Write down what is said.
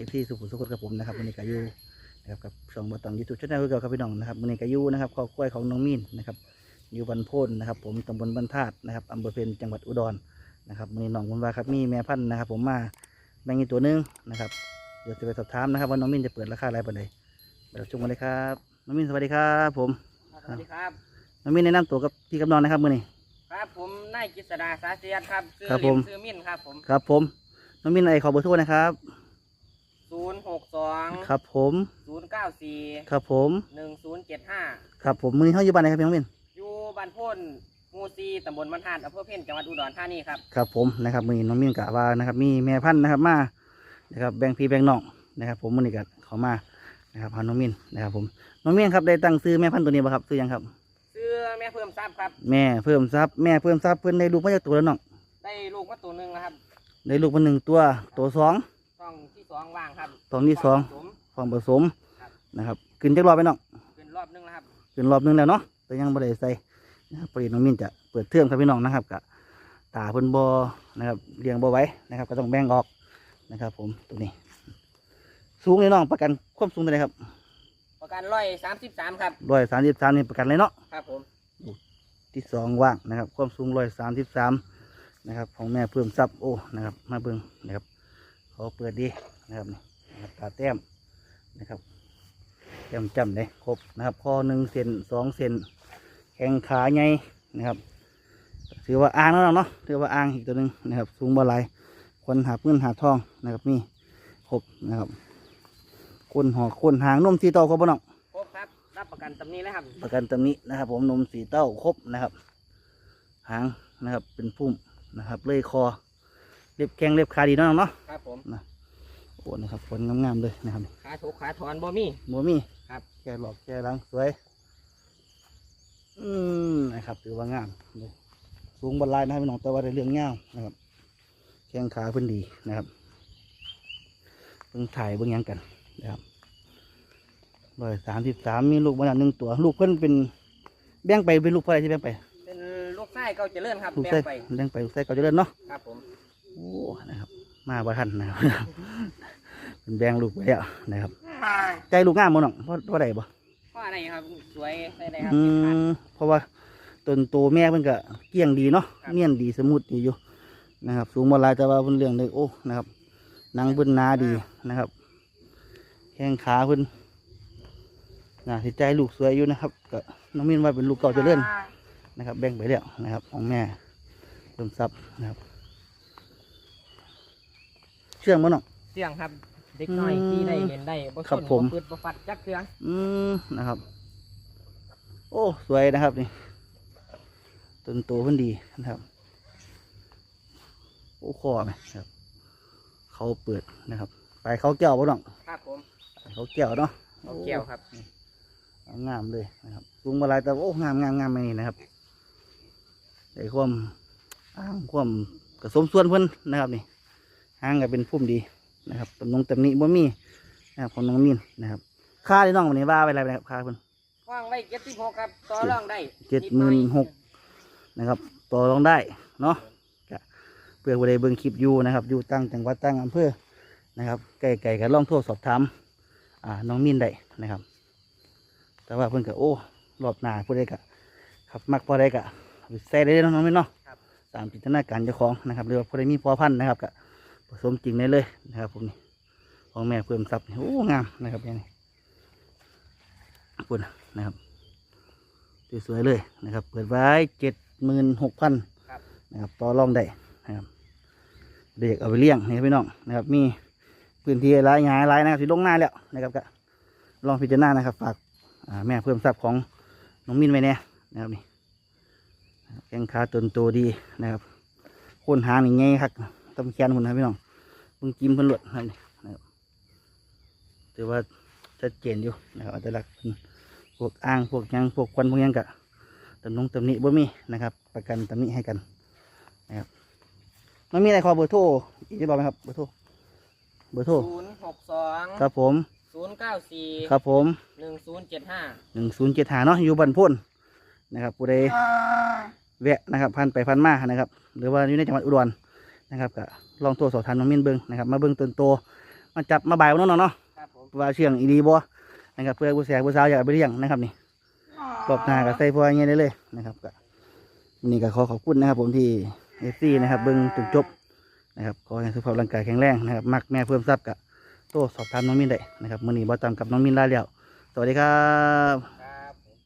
อีกที่สุขุมสุขกับผมนะครับวันนี้ก็อยู่นะครับกับช่องบตองยูทูบช anel คือเก่าครับพี่น้องนะครับวันนี้ก็อยู่นะครับครอบครัวของน้องมีนนะครับอยู่บันโพนนะครับ ผมตำบลบันธาตุนะครับอำเภอเพนจังหวัดอุดรนะครับวันนี้น้องคุณว่าครับมีแม่พันธุ์นะครับ ผมมาแบ่งอีกตัวหนึงนะครับเดี๋ยวจะไปสอบถามนะครับว่าน้องมีนจะเปิดราคาอะไรปานใดไปรับชมกันเลยครับน้องมีนสวัสดีครับผมสวัสดีครับน้องมีนแนะนำตัวกับพี่กับน้องนะครับมื่อนี้ครับผมนายกฤษดาสาเสียดครับ ซื้อครับเล่ผมซื้อมินครับผม ครับผม น้องมีนไอขอเบอร์โทรนะครับ ศูนย์หกสองครับผมศูนย์เก้าสี่ครับผมหนึ่งศูนย์เจ็ดห้าครับผมมือนี้เขาอยู่บ้านไหนครับพี่น้องมินอยู่บ้านโพ่นหมูซีตำบลบรรทัดอำเภอเพ่นจังหวัดอุดรธานีครับครับผมนะครับมือนี้น้องมินกะว่านะครับมีแม่พันธุ์นะครับมานะครับแบ่งพี่แบ่งน้องนะครับ ผมมือนี้ก็เขามานะครับพาน้องมินนะครับผมน้องมินครับได้ตั้งซื้อแม่พันธุ์ตัวนี้บ่ครับซื้อยังครับซื้อแม่เพิ่มทรัพย์ครับ แม่เพิ่มทรัพย์แม่เพิ่มทรัพย์เพิ่นได้ลูกมาจากตัวแล้วน้องได้ลูกมาตัวหนึ่งนะครับได้ลูกมาหนึ่งตัวตัวสองต้องที่ สองว่างครับตอนที่สองผมฟองผสมครับนะครับขึ้นจักรอบไปน้องเป็นรอบหนึงแล้วครับขึ้นรอบหนึงแล้วเนาะแต่ยังบ่ได้ใส่นะครับพอดีน้องมินจะเปิดเทอมครับพี่น้องนะครับกะตาเพิ่นบ่นะครับเลี้ยงบ่ไหว้นะครับ ก็ต้องแบ่งออกนะครับ ผมตัวนี้ สูงเลยน้องประกันความสูงเท่าไหร่ครับประกันร้อยสามสิบสามครับร้อยสามสิบสามนี่ประกันเลยเนาะครับผมที่สองว่างนะครับ ความสูงร้อยสามสิบสามนะครับ ของแม่เพิ่มซับโอ้นะครับ มาเบิ่งนะครับ เขาเปิดดีนะครับนี่นะครับตาแต้มนะครับแต้มจำเลยครบนะครับคอหนึ่งเซนสองเซนแข้งขาใหญ่นะครับ ถือว่าอ่างแล้วเนาะถือว่าอ่างอีกตัวหนึ่งนะครับ สูงบ่หลายคนหาเงินหาทองนะครับนี่ครบนะครับคนหอกคนหางนมที่โตครบบ่น้องครบครับรับประกันตำนี้เลยครับประกันตำหนี้นะครับ ผมนมสีเต้าครบนะครับ หางนะครับเป็นพุ่มนะครับเลยคอเล็บแข้งเล็บขาดีเนาะน้องเนาะ ครับผมโอ้นะครับผลงามๆเลยนะครับขาถูกขาถอนบ่มีบัวมีครับ แกหลอกแกหลังสวย อืมนะครับถือว่างามเลยสูงบนลายนะครับพี่น้องแต่ว่าในเรื่องเงาวนะครับแข้งขาเพิ่นดีนะครับเพิ่งถ่ายเบิ่งหยังกันนะครับร้อยสามสิบสามมีลูกมาแล้วหนึ่งตัว ลูกเพิ่นเป็นแบ่งไปเป็นลูกเท่าไหรที่แบ่งไป เป็นลูกไส้เก้าเจริญครับ ลูกแบ่ไส้งไปแบ่งไปลูกไส้เก่าเจะเล่นเนาะครับผมโอ้นะครับ มาบ่ทันนะครับเป็นแบ่งลูกไปแล้วนะครับ ใจลูกงามบ่น้องเพราะเพราะใดบ่เพราะอะไรครับสวยใส่ได้ครับอืเก็บขาดมเพราะว่าต้นโตแม่เพิ่นก็เกลี้ยงดีเนาะครับเนียนดีสมุดดีอยู่นะครับ สูงบ่หลายแต่ว่าเพิ่นเลี้ยงได้โอ้นะครับหนังเพิ่นหนาดีนะครับ แข้งขาเพิ่นน่าสิใจลูกสวยอยู่นะครับก็น้องมินว่าเป็นลูกเก่าเจะเลื่อนนะครับ แบ่งไปแล้วนะครับ ของแม่เติมซับนะครับ เชื่องบ่น้องเสียงครับ เด็กน้อยอืมที่ได้เล่นได้บ่ครับชนผมบ่ปืดบ่ฟัดจักเทืออืมนะครับ โอ้สวยนะครับนี่ต้นโตเพิ่นดีนะครับ โอ้คอไหมครับ เขาเปิดนะครับ ไปเขาแก้วบ่น้องครับผมไปเขาแก้วเนาะเอาเกี่ยวครับ โอ้งามเลยนะครับสูงมาหลายแต่ว่าโอ้งามงามงามไม่นี่นะครับได้ความอ้างความกระสมส่วนเพิ่นนะครับนี่ หางก็เป็นพุ่มดีนะครับตำนงตำหนิบ่มีนะครับของน้องมินนะครับ ค่าที่น้องวันนี้ว่าไปอะไรไปครับค่าเพิ่นว่างไว้เจ็ดสิบหกครับต่อรองได้เจ็ดหมื่นหกนะครับต่อรองได้เนาะก็เพื่อผู้ใดเบิ่งคลิปอยู่นะครับอยู่ตั้งจังหวัดตั้งอำเภอนะครับไก่ๆก็ลองโทรสอบถามอ่าน้องมินได้นะครับ แต่ว่าเพิ่นก็โอ้รอบหน้าผู้ใดก็ครับมักพอได้ก็เอาไปใส่ได้เลยเนาะน้องมินเนาะครับตามจินตนาการเจ้าของนะครับหรือว่าผู้ใดมีพอพันธุ์นะครับก็ผ สมจริงได้เลยนะครับ ผมนี่ของแม่เพิ่มทรัพย์นี่โอ้งามนะครับอย่างนี้ปุ่นนะครับสวยๆเลยนะครับ เปิดไว้เจ็ดหมื่นหกพันครับนะครับต่อรองได้นะครับเด็กเอาไปเลี้ยงนี่ครับพี่น้องนะครับ มีพื้นที่หลายหงายหลายนะครับที่ลงหน้าแล้วนะครับก็ลองพิจารณานะครับ ฝากอ่าแม่เพิ่มทรัพย์ของน้องมินไว้แน่นะครับนี่นะครับแข้งขาตนโตดีนะครับโคนหางนี่ไงครับตำแขนคนนะครับพี่น้อง เพิ่งจิ้มเพิ่นหลดนะครับนี่นะครับถือว่าชัดเจนอยู่นะครับอัตลักษณ์เพิ่นพวกอ่างพวกหยังพวกควันพวกหยังกะตำนงตำหนิบ่มีนะครับ ประกันตำหนิให้กันนะครับมันมีอะไรขอเบอร์โทรอีกจะบอกไหมครับเบอร์โทรเบอร์โทรศูนย์หกสองครับผมศูนย์เก้าสี่ครับผมหนึ่งศูนย์เจ็ดห้าหนึ่งศูนย์เจ็ดหาเนาะอยู่บันพ่นนะครับผู้ใดแวะนะครับพันไปพันมานะครับ หรือว่าอยู่ในจังหวัดอุดรนะครับก็ ลองโทรสอบถามน้องมินเบิ้งนะครับมาเบิ้งต้นโตมาจับมาบ่ายวันนั้นเนาะครับผมว่าเชื่องอีดีบ่นะครับเพื่อผู้แสผู้สาวอยากเอาไปเลี้ยงนะครับนี่รอบหน้าก็ใส่พวกอย่างเงี้ยได้เลยนะครับก็วันนี้ก็ขอขอบคุณนะครับ ผมที่เอฟซีนะครับเบิ้งจนจบนะครับขอให้สุขภาพร่างกายแข็งแรงนะครับมักแม่เพิ่มทรัพย์กับโตสอบถามน้องมินได้นะครับมื่อนี้บอตามกับน้องมินลาแล้วสวัสดีครับ